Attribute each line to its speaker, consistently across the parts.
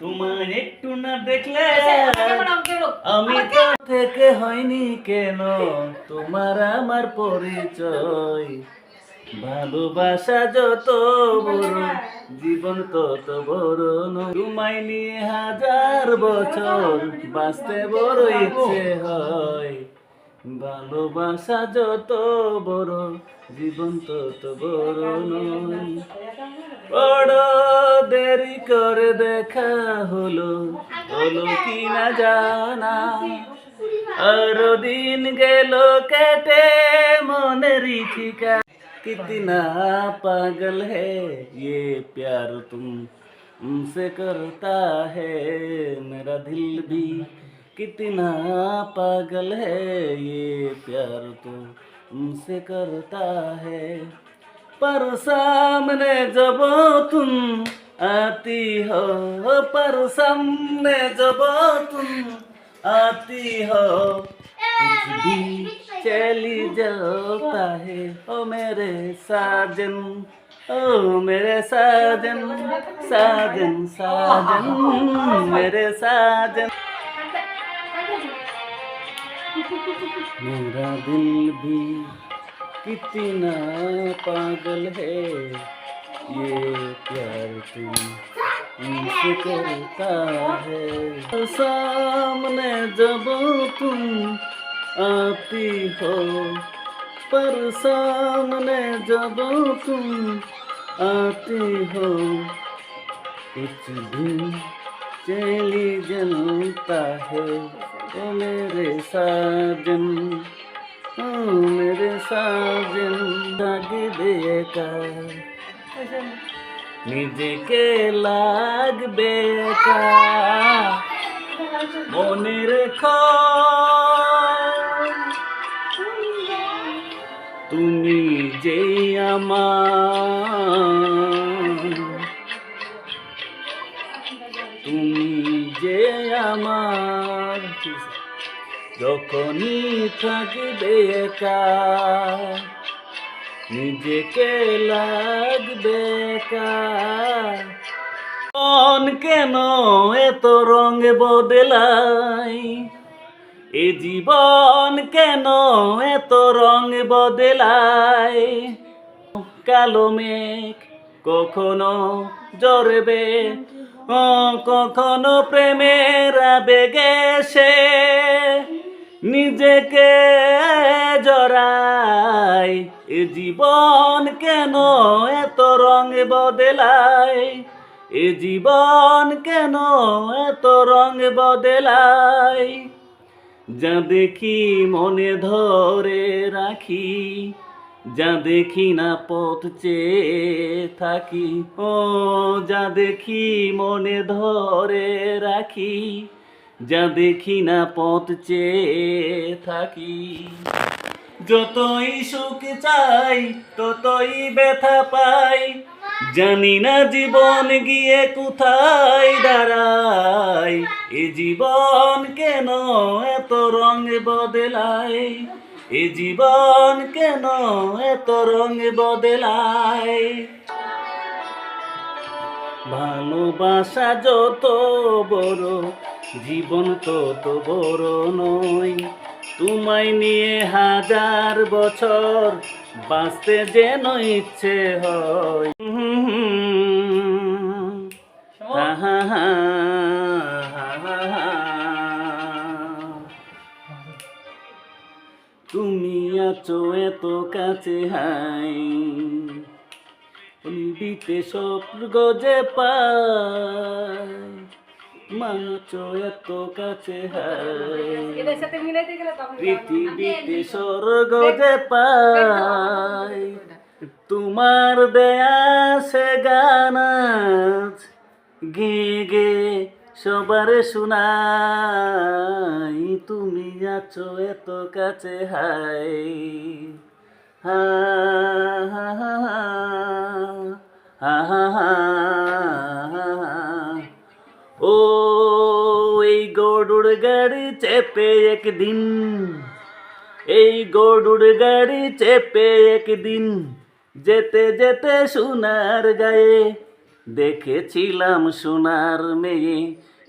Speaker 1: তোমায় একটু না দেখলে আমি তো থেকে হয়নি কেন? তোমার আমার পরিচয়। ভালোবাসা যত বড় জীবন তত বড়। তোমায় নিয়ে হাজার বছর বাঁচতে বড় ইচ্ছে হয়। ভালোবাসা যত বড় জীবন তত বড় নয় বড় দেরি করে দেখা হলো হলো কি না জানা আরো দিন গেল কেটে মনের ঠিকা कितना पागल है ये प्यार तुम से करता है मेरा दिल भी कितना पागल है ये प्यार तो तुमसे करता है। पर सामने जब तुम आती हो, पर सामने जब तुम आती हो भी चली जाता है। ओ मेरे साजन, ओ मेरे साजन साजन साजन, मेरे साजन। मेरा दिल भी कितना पागल है। ये प्यार तुम करता है। सामने जब तुम आती हो, पर सामने जब तुम आती हो, कुछ भी चली जलता है। ओ मेरे साजन ओ मेरे साजन লাগে বেকার নিজেকে লাগবে একা মনে রেখো তুমি যে আমার যখনই থাকবে একা, নিজেকে লাগবে একা। মন কেন এত রঙ বদলাই এ জীবন কেন এত রঙ বদলাই কালো মেঘ কখনো জরবে কখনো প্রেমের আবেগে সে নিজেকে জড়াই এ জীবন কেন এত রঙ বদলায়? এ জীবন কেন এত রঙ বদলায়? যা দেখি মনে ধরে রাখি যা দেখি না পথ চেয়ে থাকি, ও যা দেখি মনে ধরে রাখি, যা দেখি না পথ চেয়ে থাকি। যতই সুখ চাই, ততই ব্যথা পাই, জানি না জীবন গিয়ে কোথায় দাঁড়ায়, এ জীবন কেন এত রঙ বদলায়? এ জীবন কেন এত রঙ বদলায়? ভালোবাসা যত বড়, জীবন তত বড় নয়। তোমায় নিয়ে হাজার বছর বাঁচতে যেন ইচ্ছে হয়। আছো এত কাছে হাই। দিতে স্বর্গ যে পাই মাছো এত কাছে পৃথিবীতে স্বর্গ যে পাই তোমার দেয়া সে গান গে গে সবার শোনাই, তুমি আছো এত কাছে, হাই। ও, এই গরুর গাড়ি চেপে একদিন, এই গরুর গাড়ি চেপে একদিন, যেতে যেতে সোনার গায়ে দেখেছিলাম সোনার মেয়ে,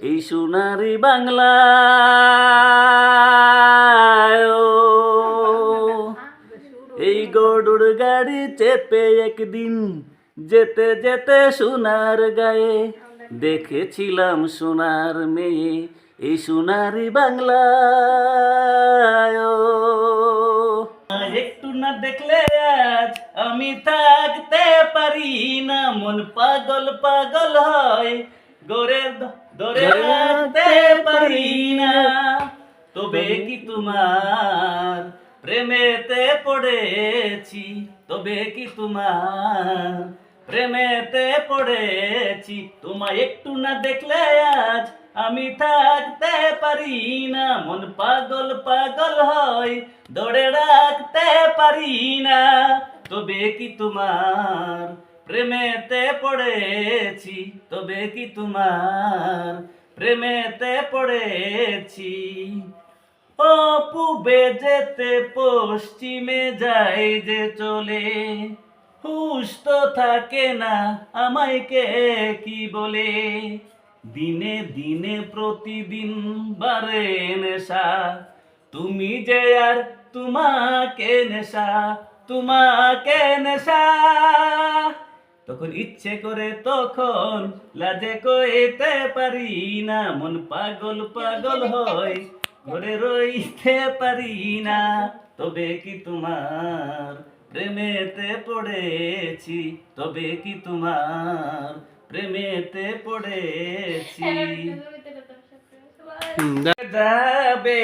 Speaker 1: এই সোনারি বাংলা। এই গরুর গাড়ি চেপে একদিন যেতে যেতে সোনার গায়ে দেখেছিলাম সোনার মেয়ে, এই সোনারি বাংলা। একটু না দেখলে আজ আমি থাকতে পারি না। মন পাগল পাগল হয়। গোরে ধরে রাখতে পারি না। তবে কি তোমার প্রেমেতে পড়েছি? তবে কি তোমার প্রেমেতে পড়েছি? তোমায় একটু না দেখলে আজ আমি থাকতে পারি না, মন পাগল পাগল হয় ধরে রাখতে পারি না। তবে কি তোমার প্রেমেতে পড়েছি? তবে কি তোমার প্রেমেতে পড়েছি? ও পূবে যেতে পশ্চিমে যাই যে চলে, হুশ তো থাকে না আমায় কে কি বলে? দিনে দিনে প্রতিদিন বারে নেশা। তুমি যে আর তোমাকে নেশা তোমাকে নেশা। তখন ইচ্ছে করে তখন লাজে কইতে পারি না, মন পাগল পাগল হয়, ঘরে রইতে পারি না। তবে কি তোমার প্রেমেতে পড়েছি, তবে কি তোমার প্রেমেতে পড়েছি। যাবে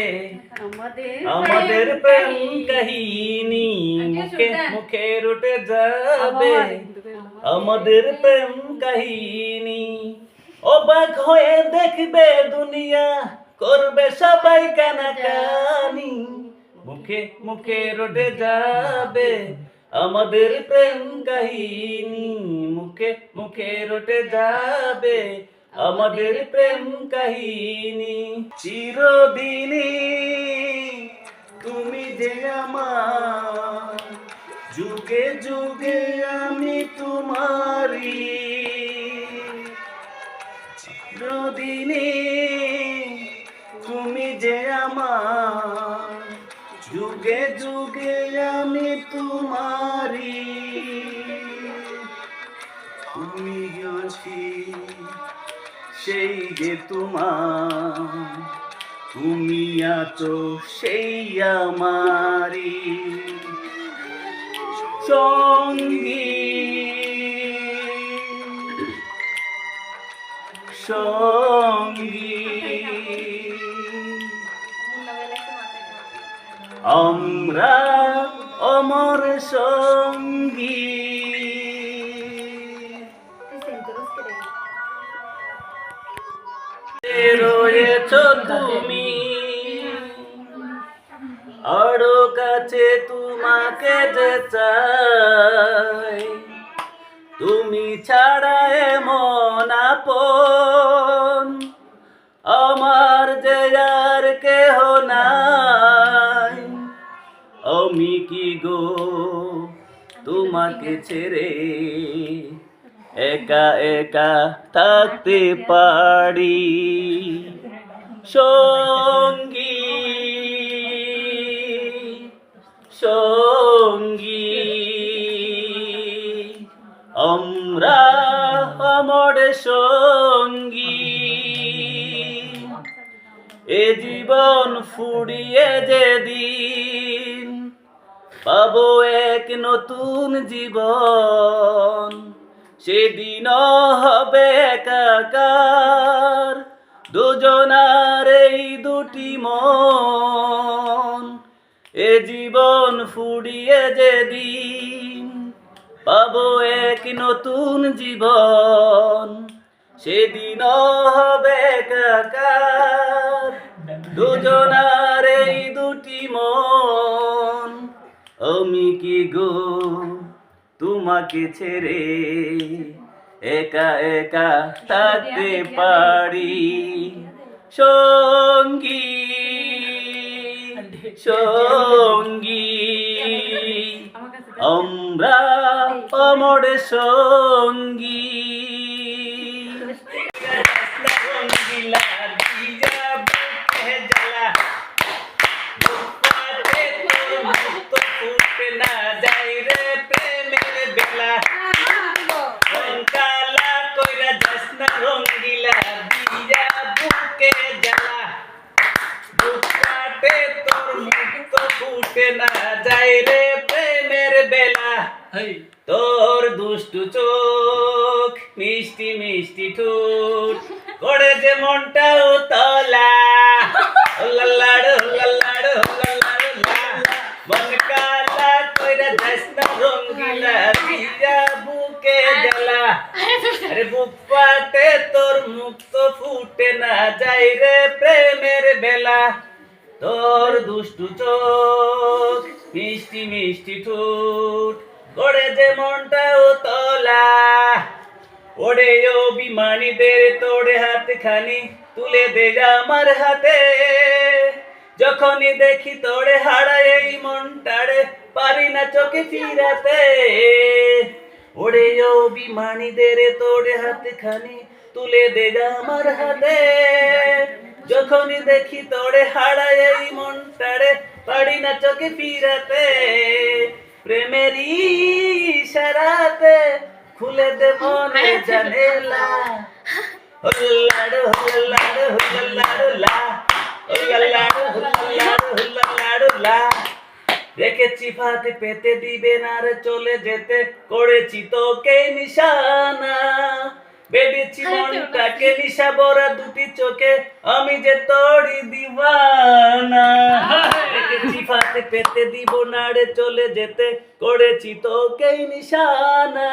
Speaker 1: আমাদের প্রেম কাহিনী। মুখে মুখে রুটে যাবে। আমাদের প্রেম কাহিনী। অবাক হয়ে দেখবে দুনিয়া করবে সবাই কানাকানি। মুখে মুখে রটে যাবে। আমাদের প্রেম কাহিনী। মুখে মুখে রটে যাবে আমাদের প্রেম কাহিনী। চিরদিনই তুমি যে আমার, যুগে যুগে আমি তোমারি চিরদিনই তুমি যে আমার, যুগে যুগে আমি তোমারি। তুমি আছি সেই যে তোমার। তুমি আছো সেই আমারি সঙ্গী। সঙ্গী। আমরা অমর সঙ্গী। তুমি ছাড়া এমন আপন, আমার যে আর কেহ নাই। আমি কি গো তোমাকে ছেড়ে একা একা থাকতে পারি? সঙ্গী সঙ্গী ফুরিয়ে যেদিন পাবো এক নতুন জীবন, সেদিন হবে একাকার। দুজনার এই দুটি মন, এ জীবন ফুরিয়ে যেদিন পাবো এক নতুন জীবন, সেদিন হবে একাকার। দুজনার এই দুটি মন আমি কি গো তোমাকে ছেড়ে একা একা থাকতে পারি? সঙ্গী সঙ্গী আমরা অমর সঙ্গী। তোর দুষ্টু চোখ, মিষ্টি মিষ্টি ঠোঁট করে যে মনটাও তলা লাল্লাড় লাল্লাড় লাল্লাড় লা মন কালা কইরা যাস না রঙ্গিলা দিয়া বুকে তোর মুখ তো ফুটে না যাই রে প্রেমের বেলা। তোর দুষ্টু চোখ, মিষ্টি মিষ্টি ঠোঁট করে যে মনটাও তলা ওরে ও বিমানীদের তোরে হাত খানি তুলে দে আমার হাতে। যখনই দেখি তোরে হারায় এই মনটারে, পারি না চোখে ফিরাতে। ওরে ও বিমানীদের তোরে হাত খানি তুলে দে আমার হাতে। যখনই দেখি তোরে হারায় এই মনটারে, পারি না চোখে ফিরাতে। প্রেমেরই ইশারাতে খুলে দে মনে জানেলা। হুল্লাড়ু হুল্লাড়ু হুল্লাড়ু লা। হুল্লাড়ু হুল্লাড়ু হুল্লাড়ু লা। রেখেছি ফাতে পেতে দিবে না রে চলে যেতে করেছি তোকে নিশানা। বেঁধেছি মনটাকে নিশা বরা দুটি চোখে। আমি যে তোরই দিওয়ানা। রেখেছি ফাতে পেতে দিব না চলে যেতে। করেছি তোকেই নিশানা।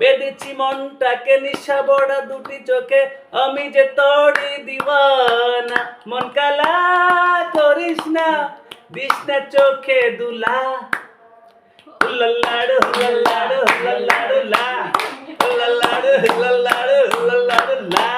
Speaker 1: বেঁধেছি মনটাকে নিশা বড়া দুটি চোখে। আমি যে তোরই দিওয়ানা। মন কালা করিস না দিস না চোখে দুলা। হুল্লাড়ু হুল্লাড়ু হুল্লাড়ু লা லல்லாடு லல்லாடு லல்லாடு லா